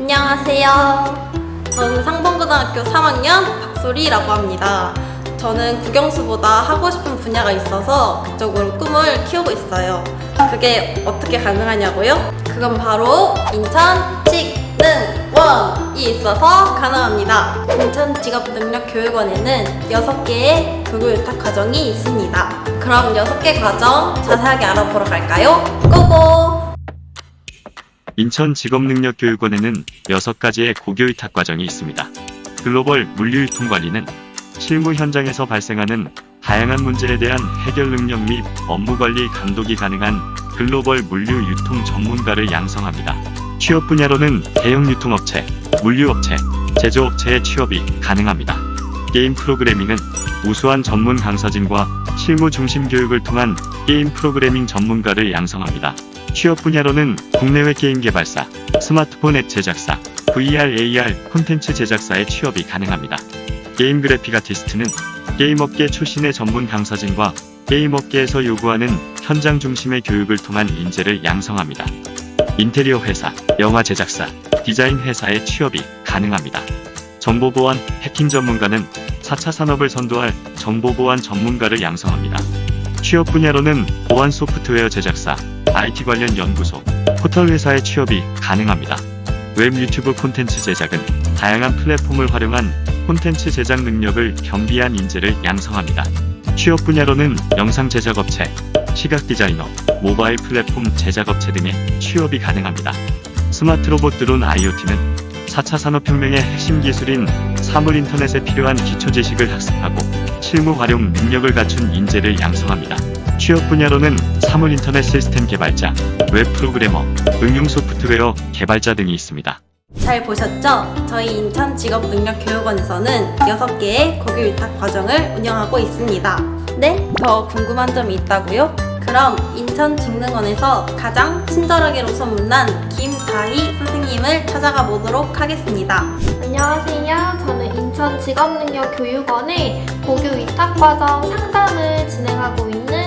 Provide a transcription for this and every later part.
안녕하세요. 저는 상봉고등학교 3학년 박소리라고 합니다. 저는 국영수보다 하고 싶은 분야가 있어서 그쪽으로 꿈을 키우고 있어요. 그게 어떻게 가능하냐고요? 그건 바로 인천 직능원이 있어서 가능합니다. 인천 직업능력교육원에는 6개의 교육위탁 과정이 있습니다. 그럼 6개 과정 자세하게 알아보러 갈까요? 고고! 인천 직업능력교육원에는 6가지의 고교위탁 과정이 있습니다. 글로벌 물류유통관리는 실무 현장에서 발생하는 다양한 문제에 대한 해결 능력 및 업무 관리 감독이 가능한 글로벌 물류 유통 전문가를 양성합니다. 취업 분야로는 대형 유통업체, 물류업체, 제조업체의 취업이 가능합니다. 게임 프로그래밍은 우수한 전문 강사진과 실무 중심 교육을 통한 게임 프로그래밍 전문가를 양성합니다. 취업 분야로는 국내외 게임 개발사, 스마트폰 앱 제작사, VR, AR 콘텐츠 제작사의 취업이 가능합니다. 게임 그래픽 아티스트는 게임업계 출신의 전문 강사진과 게임업계에서 요구하는 현장 중심의 교육을 통한 인재를 양성합니다. 인테리어 회사, 영화 제작사, 디자인 회사의 취업이 가능합니다. 정보보안, 해킹 전문가는 4차 산업을 선도할 정보보안 전문가를 양성합니다. 취업 분야로는 보안 소프트웨어 제작사, IT 관련 연구소, 포털 회사의 취업이 가능합니다. 웹 유튜브 콘텐츠 제작은 다양한 플랫폼을 활용한 콘텐츠 제작 능력을 겸비한 인재를 양성합니다. 취업 분야로는 영상 제작업체, 시각 디자이너, 모바일 플랫폼 제작업체 등의 취업이 가능합니다. 스마트 로봇 드론 IoT는 4차 산업혁명의 핵심 기술인 사물 인터넷에 필요한 기초 지식을 학습하고 실무 활용 능력을 갖춘 인재를 양성합니다. 취업 분야로는 사물 인터넷 시스템 개발자, 웹 프로그래머, 응용 소프트웨어 개발자 등이 있습니다. 잘 보셨죠? 저희 인천 직업능력교육원에서는 6개의 고교 위탁 과정을 운영하고 있습니다. 네? 더 궁금한 점이 있다고요? 그럼 인천 직능원에서 가장 친절하게로 소문난 김다희 선생님을 찾아가 보도록 하겠습니다. 안녕하세요. 저는 인천 직업능력교육원의 고교 위탁과정 상담을 진행하고 있는 김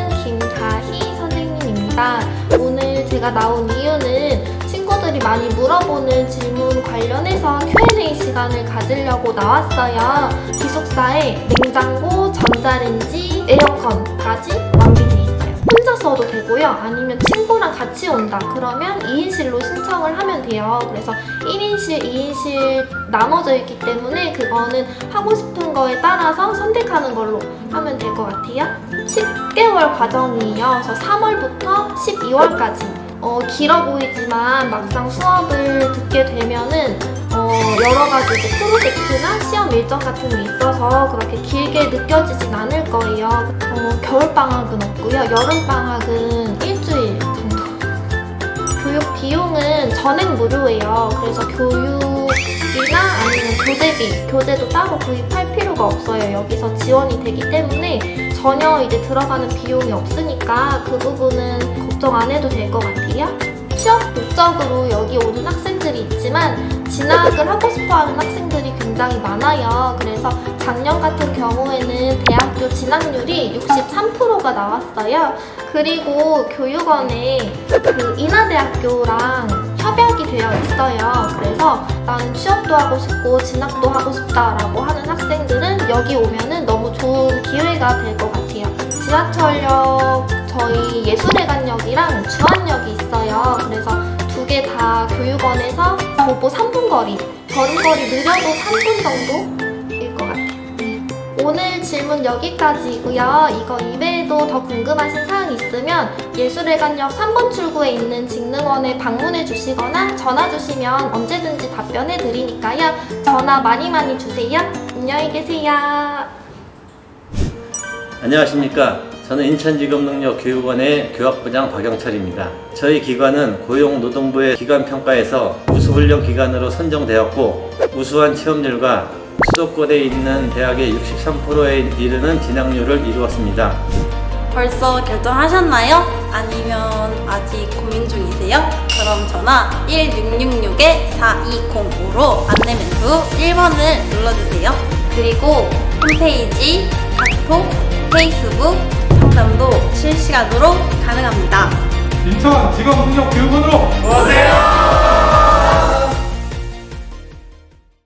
다희 선생님입니다. 오늘 제가 나온 이유는 친구들이 많이 물어보는 질문 관련해서 Q&A 시간을 가지려고 나왔어요. 기숙사에 냉장고, 전자레인지, 에어컨까지 완비돼 있어요. 혼자 써도 되고요. 아니면 친구랑 같이 온다. 그러면 2인실로 신청을 하면 돼요. 그래서 1인실, 2인실 나눠져 있기 때문에 그거는 하고 싶은 거에 따라서 선택하는 걸로 하면 될 것 같아요. 10개월 과정이에요. 그래서 3월부터 12월까지. 어, 길어 보이지만 막상 수업을 듣게 되면은 어, 여러 가지 프로젝트나 시험 일정 같은 게 있어서 그렇게 길게 느껴지진 않을 거예요. 어, 겨울방학은 없고요. 여름방학은 일주일 정도. 교육 비용은 전액 무료예요. 그래서 교육 이나 아니면 교재비, 교재도 따로 구입할 필요가 없어요. 여기서 지원이 되기 때문에 전혀 이제 들어가는 비용이 없으니까 그 부분은 걱정 안 해도 될 것 같아요. 취업 목적으로 여기 오는 학생들이 있지만 진학을 하고 싶어 하는 학생들이 굉장히 많아요. 그래서 작년 같은 경우에는 대학교 진학률이 63%가 나왔어요. 그리고 교육원에 그 인하대학교랑 협약이 되어 있어요. 그래서 나는 취업도 하고 싶고 진학도 하고 싶다라고 하는 학생들은 여기 오면은 너무 좋은 기회가 될 것 같아요. 지하철역 저희 예술회관역이랑 주안역이 있어요. 그래서 두 개 다 교육원에서 보보 3분 거리, 걸음걸이 느려도 3분 정도일 것 같아요. 오늘 질문 여기까지이고요. 이거 이외에도 더 궁금하신 사항 있으면 예술회관역 3번 출구에 있는 직능원에 방문해 주시거나 전화 주시면 언제든지 답변해 드리니까요. 전화 많이 많이 주세요. 안녕히 계세요. 안녕하십니까. 저는 인천직업능력 교육원의 교학부장 박영철입니다. 저희 기관은 고용노동부의 기관평가에서 우수훈련 기관으로 선정되었고 우수한 취업률과 수도권에 있는 대학의 63%에 이르는 진학률을 이루었습니다. 벌써 결정하셨나요? 아니면 아직 고민 중이세요? 그럼 전화 1666-4205로 안내 멘트 1번을 눌러주세요. 그리고 홈페이지, 카톡, 페이스북 상담도 실시간으로 가능합니다. 인천 직업능력교육원으로 오세요.